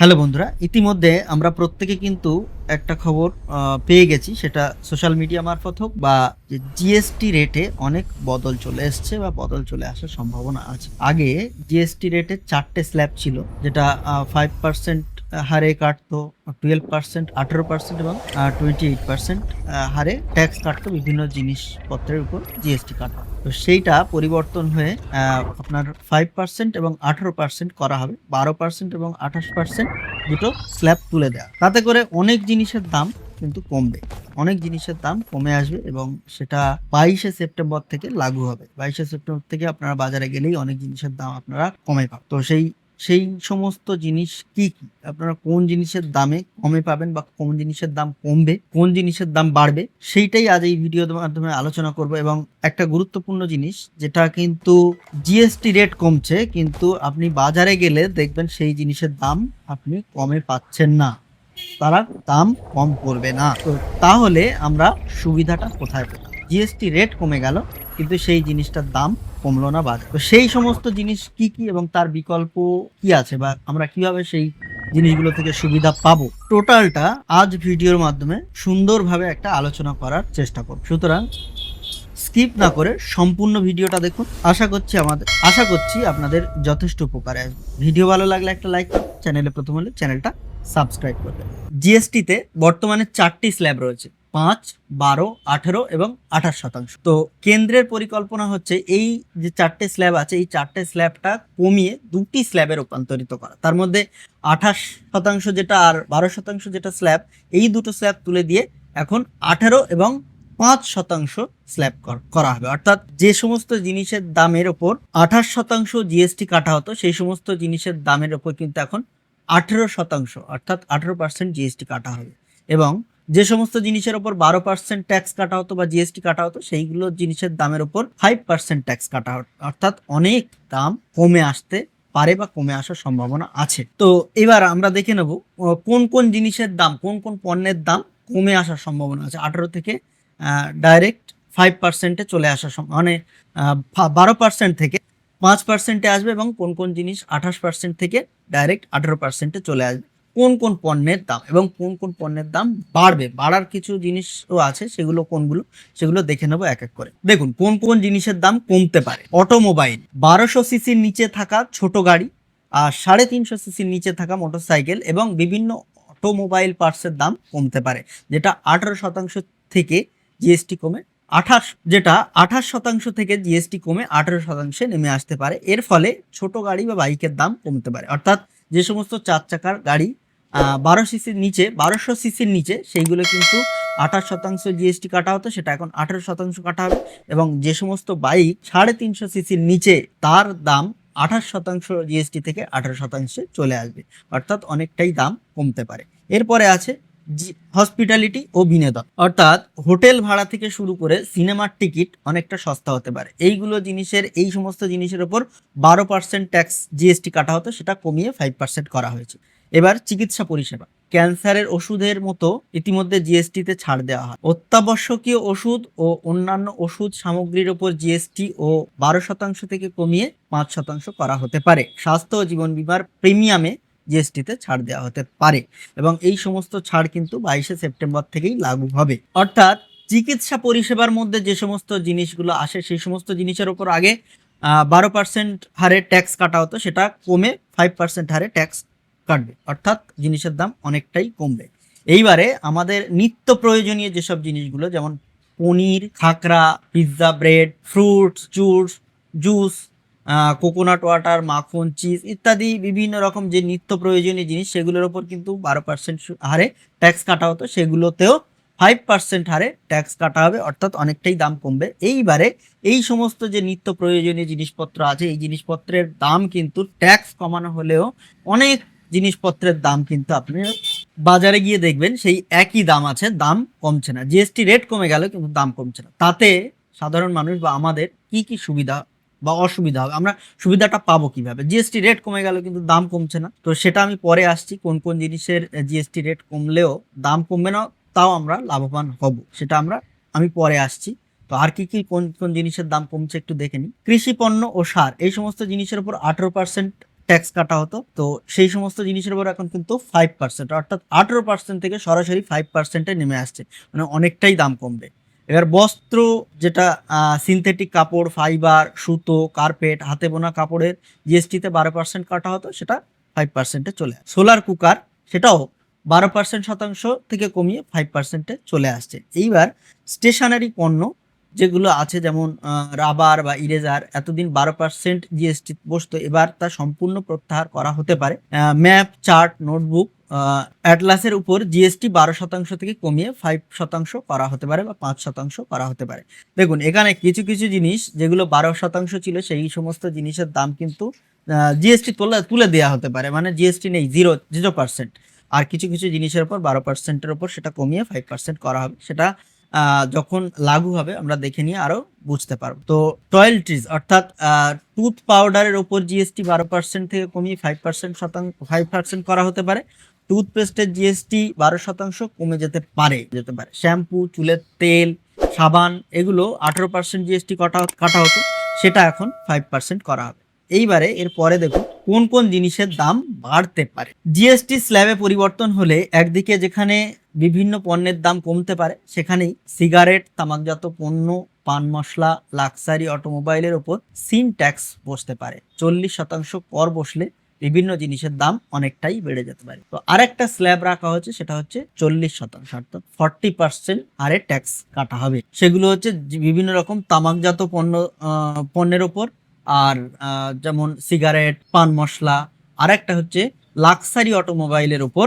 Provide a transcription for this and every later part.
Hello বন্ধুরা, ইতিমধ্যে আমরা প্রত্যেকে কিন্তু একটা খবর পেয়ে গেছি। সেটা সোশ্যাল মিডিয়া মারফত হোক বা যে জিএসটি রেটে অনেক বদল চলে এসছে বা বদল চলে আসার সম্ভাবনা আছে। আগে জিএসটি রেটে চারটে স্ল্যাব ছিল, যেটা ফাইভ পার্সেন্ট হারে কাটতো টুয়েলভ পার্সেন্ট আঠেরো পার্সেন্ট এবং টোয়েন্টি এইট পার্সেন্ট হারে ট্যাক্স কাটতো বিভিন্ন জিনিসপত্রের উপর জিএসটি কাটতো। তো সেইটা পরিবর্তন হয়ে আপনার ফাইভ পার্সেন্ট এবং আঠেরো পার্সেন্ট করা হবে। বারো পার্সেন্ট এবং আঠাশ পার্সেন্ট দুটো স্ল্যাব তুলে দেওয়া তাতে করে অনেক জিনিসের দাম কিন্তু কমবে। অনেক জিনিসের দাম কমে আসবে এবং সেটা বাইশে সেপ্টেম্বর থেকে লাগু হবে। বাইশে সেপ্টেম্বর থেকে আপনারা বাজারে গেলেই অনেক জিনিসের দাম আপনারা কমে পাবেন। তো সেই সেই সমস্ত জিনিস কি কি? আপনারা কোন জিনিসের দামে কমে পাবেন বা কোন জিনিসের দাম কমবে, কোন জিনিসের দাম বাড়বে, সেইটাই আজ এই ভিডিওর মাধ্যমে আলোচনা করব এবং একটা গুরুত্বপূর্ণ জিনিস যেটা কিন্তু জিএসটি রেট কমছে, কিন্তু আপনি বাজারে গেলে দেখবেন সেই জিনিসের দাম আপনি কমে পাচ্ছেন না। তারা দাম কম করবে না। তো তাহলে আমরা সুবিধাটা কোথায় পেলাম? জিএসটি রেট কমে গেল কিন্তু সেই জিনিসটার দাম কমলো না বাজার। তো সেই সমস্ত জিনিস কি কি এবং তার বিকল্প কি আছে বা আমরা কীভাবে সেই জিনিসগুলো থেকে সুবিধা পাবো? টোটালটা আজ ভিডিওর মাধ্যমে সুন্দরভাবে একটা আলোচনা করার চেষ্টা করব। সুতরাং স্কিপ না করে সম্পূর্ণ ভিডিওটা দেখুন। আশা করছি আমাদের আশা করছি আপনাদের যথেষ্ট উপকারে আসবে। ভিডিও ভালো লাগলে একটা লাইক চ্যানেলে প্রথম হলে চ্যানেলটা সাবস্ক্রাইব করবেন। জিএসটিতে বর্তমানে চারটি স্ল্যাব রয়েছে। পাঁচ, বারো, আঠেরো এবং আঠাশ শতাংশ। তো কেন্দ্রের পরিকল্পনা হচ্ছে এই যে চারটে স্ল্যাব আছে, এই চারটে স্ল্যাবটা কমিয়ে দুটি স্ল্যাবে রূপান্তরিত করা। তার মধ্যে আঠাশ শতাংশ যেটা আর বারো শতাংশ যেটা স্ল্যাব এই দুটো স্ল্যাব তুলে দিয়ে এখন আঠেরো এবং পাঁচ শতাংশ স্ল্যাব করা হবে। অর্থাৎ যে সমস্ত জিনিসের দামের ওপর আঠাশ শতাংশ জিএসটি কাটা হতো, সেই সমস্ত জিনিসের দামের ওপর কিন্তু এখন আঠেরো শতাংশ, অর্থাৎ আঠেরো পার্সেন্ট জিএসটি কাটা হবে। এবং যে সমস্ত জিনিসের ওপর বারো পার্সেন্ট ট্যাক্স কাটা হতো বা জিএসটি কাটা হতো, সেইগুলো জিনিসের দামের ওপর ফাইভ পার্সেন্ট ট্যাক্স কাটা হতো। অর্থাৎ অনেক দাম কমে আসতে পারে বা কমে আসার সম্ভাবনা আছে। তো এবার আমরা দেখে নেব কোন কোন জিনিসের দাম, কোন কোন পণ্যের দাম কমে আসার সম্ভাবনা আছে। আঠারো থেকে ডাইরেক্ট ফাইভ পার্সেন্টে চলে আসার মানে বারো পার্সেন্ট থেকে পাঁচ পার্সেন্টে আসবে এবং কোন কোন জিনিস আঠাশ পার্সেন্ট থেকে ডাইরেক্ট আঠারো পার্সেন্টে চলে আসবে। কোন কোন পণ্যের দাম এবং কোন কোন পণ্যের দাম বাড়বে? বাড়ার কিছু জিনিসও আছে, সেগুলো কোনগুলো, সেগুলো দেখে নেব এক এক করে। দেখুন, কোন কোন জিনিসের দাম কমতে পারে? অটোমোবাইল, বারোশো সিসির নিচে থাকা ছোট গাড়ি আর সাড়ে তিনশো সিসির নিচে থাকা মোটরসাইকেল এবং বিভিন্ন অটোমোবাইল পার্টসের দাম কমতে পারে, যেটা আঠারো শতাংশ থেকে জিএসটি কমে, আঠাশ, যেটা আঠাশ শতাংশ থেকে জিএসটি কমে আঠারো শতাংশে নেমে আসতে পারে। এর ফলে ছোট গাড়ি বা বাইকের দাম কমতে পারে। অর্থাৎ যে সমস্ত চার চাকার গাড়ি বারো সিসির নিচে, বারোশো সিসির নিচে সেইগুলো কিন্তু আঠাশ শতাংশ জিএসটি কাটা হতো, সেটা এখন আঠারো শতাংশ কাটা হবে। এবং যে সমস্ত বাইক সাড়ে তিনশো সিসির নিচে, তার দাম আঠাশ শতাংশ জিএসটি থেকে আঠারো শতাংশে চলে আসবে। অর্থাৎ অনেকটাই দাম কমতে পারে। এরপরে আছে হসপিটালিটি ও বিনোদন। অর্থাৎ হোটেল ভাড়া থেকে শুরু করে সিনেমার টিকিট অনেকটা সস্তা হতে পারে। এইগুলো জিনিসের, এই সমস্ত জিনিসের ওপর বারো পার্সেন্ট ট্যাক্স জিএসটি কাটা হতো, সেটা কমিয়ে ফাইভ পার্সেন্ট করা হয়েছে। এবার চিকিৎসা পরিষেবা। ক্যান্সারের ওষুধের মতো ইতিমধ্যে জিএসটিতে ছাড় দেওয়া হয়। অত্যাবশ্যকীয় ওষুধ ও অন্যান্য ওষুধ সামগ্রীর ওপর জিএসটি ও বারো শতাংশ থেকে কমিয়ে পাঁচ শতাংশ করা হতে পারে। স্বাস্থ্য ও জীবন বিমার প্রিমিয়ামে জিএসটিতে ছাড় দেওয়া হতে পারে এবং এই সমস্ত ছাড় কিন্তু বাইশে সেপ্টেম্বর থেকেই লাগু হবে। অর্থাৎ চিকিৎসা পরিষেবার মধ্যে যে সমস্ত জিনিসগুলো আসে, সেই সমস্ত জিনিসের ওপর আগে বারো পার্সেন্ট হারে ট্যাক্স কাটা হতো, সেটা কমে ফাইভ পার্সেন্ট হারে ট্যাক্স কাটবে, অর্থাৎ জিনিসের দাম অনেকটাই কমবে। এইবারে আমাদের নিত্য প্রয়োজনীয় যেসব জিনিসগুলো, যেমন paneer, khakhra pizza bread fruits juice juice coconut water মাখন চিজ ইত্যাদি বিভিন্ন রকম যে নিত্য প্রয়োজনীয় জিনিস, সেগুলোর ওপর কিন্তু বারো পার্সেন্ট হারে ট্যাক্স কাটা হতো, সেগুলোতেও ফাইভ পার্সেন্ট হারে ট্যাক্স কাটা হবে, অর্থাৎ অনেকটাই দাম কমবে। এইবারে এই সমস্ত যে নিত্য প্রয়োজনীয় জিনিসপত্র আছে, এই জিনিসপত্রের দাম কিন্তু ট্যাক্স কমানো হলেও অনেক জিনিসপত্রের দাম কিন্তু আপনি বাজারে গিয়ে দেখবেন সেই একই দাম আছে, দাম কমছে না। জিএসটি রেট কমে গেল কিন্তু দাম কমছে না। তাতে সাধারণ মানুষ বা আমাদের কি কি সুবিধা বা অসুবিধা হবে? আমরা সুবিধাটা পাবো কীভাবে? জিএসটি রেট কমে গেল কিন্তু দাম কমছে না। তো সেটা আমি পরে আসছি, কোন কোন জিনিসের জিএসটি রেট কমলেও দাম কমবে না, তাও আমরা লাভবান হব। সেটা আমরা, আমি পরে আসছি। তো আর কি কি, কোন কোন জিনিসের দাম কমছে একটু দেখে নিই। কৃষি পণ্য ও সার, এই সমস্ত জিনিসের উপর আঠেরো পার্সেন্ট ট্যাক্স কাটা হতো। তো সেই সমস্ত জিনিসের উপর এখন কিন্তু ফাইভ পার্সেন্ট অর্থাৎ আঠেরো পার্সেন্ট থেকে সরাসরি ফাইভ পার্সেন্টে নেমে আসছে। মানে অনেকটাই দাম কমবে। এবার বস্ত্র যেটা সিনথেটিক কাপড় ফাইবার সুতো কার্পেট হাতে বোনা কাপড়ের জিএসটিতে বারো পার্সেন্ট কাটা হতো, সেটা ফাইভ পার্সেন্টে চলে আসে। সোলার কুকার সেটাও বারো পার্সেন্ট শতাংশ থেকে কমিয়ে ফাইভ পার্সেন্টে চলে আসছে। এইবার স্টেশনারি পণ্য যেগুলো আছে যেমন রাবার বা ইরেজার এতদিন বারো পার্সেন্ট জিএসটি বসতো, এবার তা সম্পূর্ণ প্রত্যাহার করা হতে পারে। ম্যাপ চার্ট নোটবুক অ্যাটলাসের উপর জিএসটি বারো শতাংশ থেকে কমিয়ে ফাইভ শতাংশ করা হতে পারে বা পাঁচ শতাংশ করা হতে পারে। দেখুন, এখানে কিছু কিছু জিনিস যেগুলো বারো শতাংশ ছিল, সেই সমস্ত জিনিসের দাম কিন্তু জিএসটি তুলে তুলে দেওয়া হতে পারে। মানে জিএসটি নেই জিরো জিরো পার্সেন্ট আর কিছু কিছু জিনিসের উপর বারো পার্সেন্টের উপর সেটা কমিয়ে ফাইভ পার্সেন্ট করা হবে। সেটা যখন লাগু হবে, আমরা দেখে নিয়ে আরও বুঝতে পারব। তো টয়েলট্রিজ অর্থাৎ টুথ পাউডারের উপর জিএসটি বারো পার্সেন্ট থেকে কমিয়ে ফাইভ পার্সেন্ট শতাংশ ফাইভ পার্সেন্ট করা হতে পারে। টুথপেস্টের জিএসটি বারো শতাংশ কমে যেতে পারে যেতে পারে। শ্যাম্পু, চুলের তেল, সাবান, এগুলো আঠেরো পার্সেন্ট জিএসটি কাটা কাটা হতো, সেটা এখন ফাইভ পার্সেন্ট করা হবে। এইবারে এর পরে দেখুন কোন কোন জিনিসের দাম বাড়তে পারে। জিএসটি স্ল্যাবে পরিবর্তন হলে একদিকে যেখানে বিভিন্ন পণ্যের দাম কমতে পারে, সেখানেই সিগারেট, তামাকজাত পণ্য, পান মশলা, লাক্সারি অটোমোবাইলের ওপর সিন ট্যাক্স বসতে পারে। চল্লিশ শতাংশ কর বসলে বিভিন্ন জিনিসের দাম অনেকটাই বেড়ে যেতে পারে। তো আরেকটা স্ল্যাব রাখা হচ্ছে সেটা হচ্ছে চল্লিশ শতাংশ, অর্থাৎ ফর্টি পার্সেন্ট আরে ট্যাক্স কাটা হবে। সেগুলো হচ্ছে বিভিন্ন রকম তামাকজাত পণ্য পণ্যের ওপর আর যেমন সিগারেট, পান মশলা। আরেকটা হচ্ছে লাক্সারি অটোমোবাইলের ওপর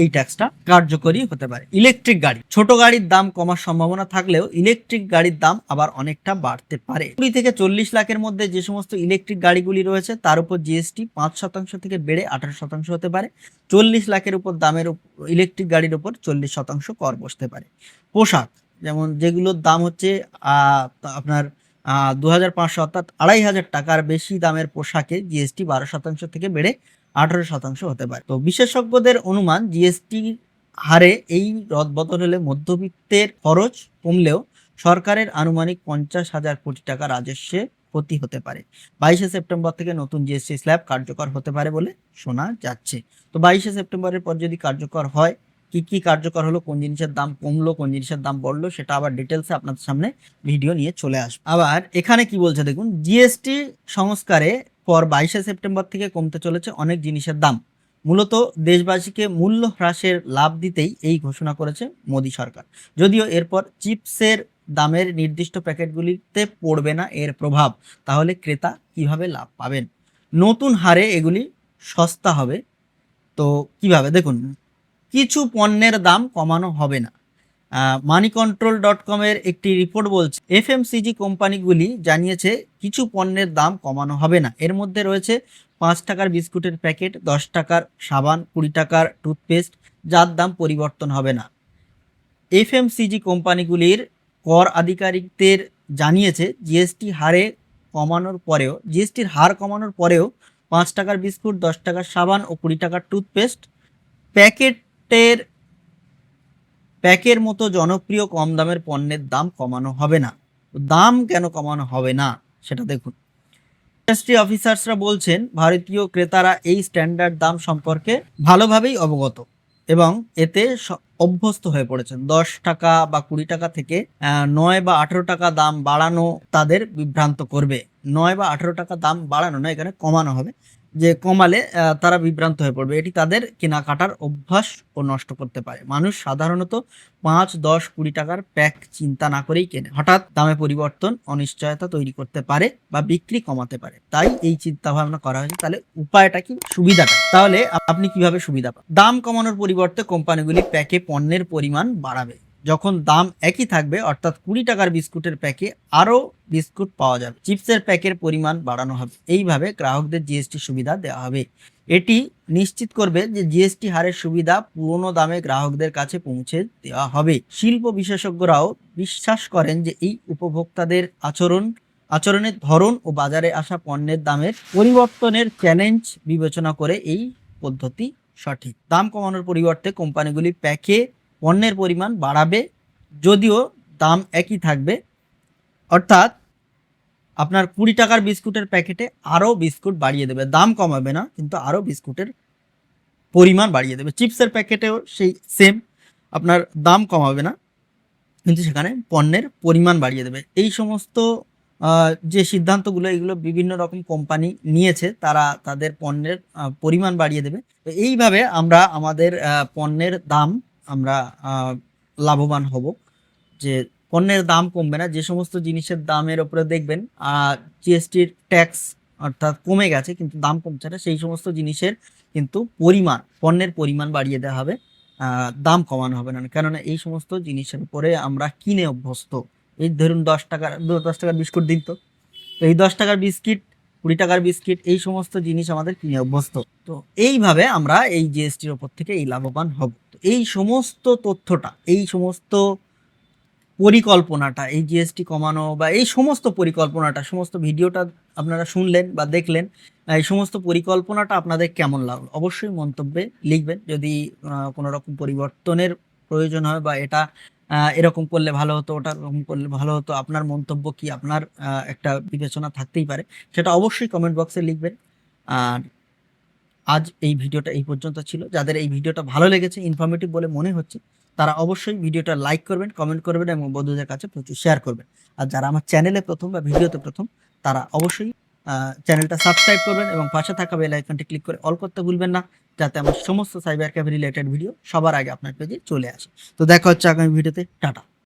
এই ট্যাক্সটা কার্যকরী হতে পারে। ইলেকট্রিক গাড়ি, ছোট গাড়ির দাম কমার সম্ভাবনা থাকলেও ইলেকট্রিক গাড়ির দাম আবার অনেকটা বাড়তে পারে। কুড়ি থেকে চল্লিশ লাখের মধ্যে যে সমস্ত ইলেকট্রিক গাড়িগুলি রয়েছে, তার উপর জিএসটি পাঁচ শতাংশ থেকে বেড়ে আঠারো শতাংশ হতে পারে। চল্লিশ লাখের উপর দামের ইলেকট্রিক গাড়ির উপর চল্লিশ শতাংশ কর বসতে পারে। পোশাক, যেমন যেগুলোর দাম হচ্ছে আপনার দু হাজার পাঁচশো অর্থাৎ আড়াই হাজার টাকার বেশি দামের পোশাকে জিএসটি বারো শতাংশ থেকে বেড়ে আঠারো শতাংশ হতে পারে। তো বিশেষজ্ঞদের অনুমান জিএসটি হারে এই রদবদল হলে মধ্যবিত্তের খরচ কমলেও সরকারের আনুমানিক পঞ্চাশ হাজার কোটি টাকা রাজস্বে ক্ষতি হতে পারে। বাইশে সেপ্টেম্বর থেকে নতুন জিএসটি স্ল্যাব কার্যকর হতে পারে বলে শোনা যাচ্ছে। তো বাইশে সেপ্টেম্বরের পর যদি কার্যকর হয়, কি কি কার্যকর হলো, কোন জিনিসের দাম কমলো, কোন জিনিসের দাম বাড়লো, সেটা আবার ডিটেলসে আপনাদের সামনে ভিডিও নিয়ে চলে আসবে। আবার এখানে কি বলছে দেখুন জিএসটি সংস্কারে পর বাইশে সেপ্টেম্বর থেকে কমতে চলেছে অনেক জিনিসের দাম। মূলত দেশবাসীকে মূল্য হ্রাসের লাভ দিতেই এই ঘোষণা করেছে মোদী সরকার। যদিও এরপর চিপসের দামের নির্দিষ্ট প্যাকেটগুলিতে পড়বে না এর প্রভাব, তাহলে ক্রেতা কীভাবে লাভ পাবেন? নতুন হারে এগুলি সস্তা হবে, তো কীভাবে? দেখুন, কিছু পণ্যের দাম কমানো হবে না। মানি কন্ট্রোল ডট কমের একটি রিপোর্ট বলছে এফএমসিজি কোম্পানিগুলি জানিয়েছে কিছু পণ্যের দাম কমানো হবে না। এর মধ্যে রয়েছে পাঁচ টাকার বিস্কুটের প্যাকেট, দশ টাকার সাবান, কুড়ি টাকার টুথপেস্ট, যার দাম পরিবর্তন হবে না। এফএমসিজি কোম্পানিগুলির কর আধিকারিকদের জানিয়েছে জিএসটি হারে কমানোর পরেও জিএসটির হার কমানোর পরেও পাঁচ টাকার বিস্কুট, দশ টাকার সাবান ও কুড়ি টাকার টুথপেস্ট, প্যাকেটের প্যাকের মতো জনপ্রিয় কম দামের পণ্যের দাম কমানো হবে না। দাম কেন কমানো হবে না? সেটা দেখুন। ইন্ডাস্ট্রি অফিসার্সরা বলছেন, ভারতীয় ক্রেতারা এই স্ট্যান্ডার্ড দাম সম্পর্কে ভালোভাবেই অবগত এবং এতে অভ্যস্ত হয়ে পড়েছেন। দশ টাকা বা কুড়ি টাকা থেকে নয় বা আঠেরো টাকা দাম বাড়ানো তাদের বিভ্রান্ত করবে। নয় বা আঠেরো টাকা দাম বাড়ানো না এখানে কমানো হবে। যে কমালে তারা বিভ্রান্ত হয়ে পড়বে। এটি তাদের কেনাকাটার অভ্যাস ও নষ্ট করতে পারে। মানুষ সাধারণত পাঁচ, দশ, কুড়ি টাকার প্যাক চিন্তা না করেই কেনে। হঠাৎ দামে পরিবর্তন, অনিশ্চয়তা তৈরি করতে পারে বা বিক্রি কমাতে পারে। তাই এই চিন্তা ভাবনা করা হয়েছে। তাহলে উপায়টা কি? সুবিধাটা? তাহলে আপনি কীভাবে সুবিধা পান? দাম কমানোর পরিবর্তে কোম্পানিগুলি প্যাকে পণ্যের পরিমাণ বাড়াবে। যখন দাম একই থাকবে, অর্থাৎ কুড়ি টাকার বিস্কুটের প্যাকে আরও বিস্কুট পাওয়া যাবে। চিপসের প্যাকের পরিমাণ বাড়ানো হবে। এইভাবে গ্রাহকদের জিএসটি সুবিধা দেওয়া হবে। এটি নিশ্চিত করবে যে জিএসটি হারের সুবিধা পুরনো দামে গ্রাহকদের কাছে পৌঁছে দেওয়া হবে। শিল্প বিশেষজ্ঞরাও বিশ্বাস করেন যে এই উপভোক্তাদের আচরণ, আচরণের ধরন ও বাজারে আসা পণ্যের দামের পরিবর্তনের চ্যালেঞ্জ বিবেচনা করে এই পদ্ধতি সঠিক। দাম কমানোর পরিবর্তে কোম্পানিগুলি প্যাকে পণ্যের পরিমাণ বাড়াবে, যদিও দাম একই থাকবে। অর্থাৎ আপনার কুড়ি টাকার বিস্কুটের প্যাকেটে আরও বিস্কুট বাড়িয়ে দেবে। দাম কমাবে না, কিন্তু আরও বিস্কুটের পরিমাণ বাড়িয়ে দেবে। চিপসের প্যাকেটেও সেই সেম আপনার দাম কমাবে না, কিন্তু সেখানে পণ্যের পরিমাণ বাড়িয়ে দেবে। এই সমস্ত যে সিদ্ধান্তগুলো, এগুলো বিভিন্ন রকম কোম্পানি নিয়েছে, তারা তাদের পণ্যের পরিমাণ বাড়িয়ে দেবে। তো এইভাবে আমরা আমাদের পণ্যের দাম আমরা লাভবান হব। যে পণ্যের দাম কমবে না, যে সমস্ত জিনিসের দামের ওপরে দেখবেন জিএসটির ট্যাক্স অর্থাৎ কমে গেছে, কিন্তু দাম কমছে না, সেই সমস্ত জিনিসের কিন্তু পরিমাণ, পণ্যের পরিমাণ বাড়িয়ে দেওয়া হবে দাম কমানো হবে না। কেননা এই সমস্ত জিনিসের উপরে আমরা কিনে অভ্যস্ত। এই ধরুন দশ টাকার দশ টাকার বিস্কুট দিন তো। এই দশ টাকার বিস্কিট কুড়ি টাকার বিস্কিট, এই সমস্ত জিনিস আমাদের কিনে অভ্যস্ত। তো এইভাবে আমরা এই জিএসটির ওপর থেকে এই লাভবান হব। তো এই সমস্ত তথ্যটা, এই সমস্ত পরিকল্পনাটা, এই জিএসটি কমানো বা এই সমস্ত পরিকল্পনাটা, সমস্ত ভিডিওটা আপনারা শুনলেন বা দেখলেন, এই সমস্ত পরিকল্পনাটা আপনাদের কেমন লাগল? অবশ্যই মন্তব্যে লিখবেন। যদি কোনো রকম পরিবর্তনের প্রয়োজন হয় বা এটা এরকম করলে ভালো হতো, ওটা এরকম করলে ভালো হতো। আপনার মন্তব্য কি আপনার একটা বিবেচনা থাকতেই পারে, সেটা অবশ্যই কমেন্ট বক্সে লিখবেন। আর আজ এই ভিডিওটা এই পর্যন্ত ছিল। যাদের এই ভিডিওটা ভালো লেগেছে ইনফরমেটিভ বলে মনে হচ্ছে, তারা অবশ্যই ভিডিওটা লাইক করবেন কমেন্ট করবেন এবং বন্ধুদের কাছে প্রচুর শেয়ার করবেন। আর যারা আমার চ্যানেলে প্রথম বা ভিডিওতে প্রথম, তারা অবশ্যই চ্যানেলটা সাবস্ক্রাইব করবেন এবং পাশে থাকা বেল আইকনটি ক্লিক করে অল করতে ভুলবেন না। যাতে আমার সমস্ত সাইবার ক্যাফে রিলেটেড ভিডিও সবার আগে আপনার পেজে চলে আসে। তো দেখা হচ্ছে আগামী ভিডিওতে টাটা।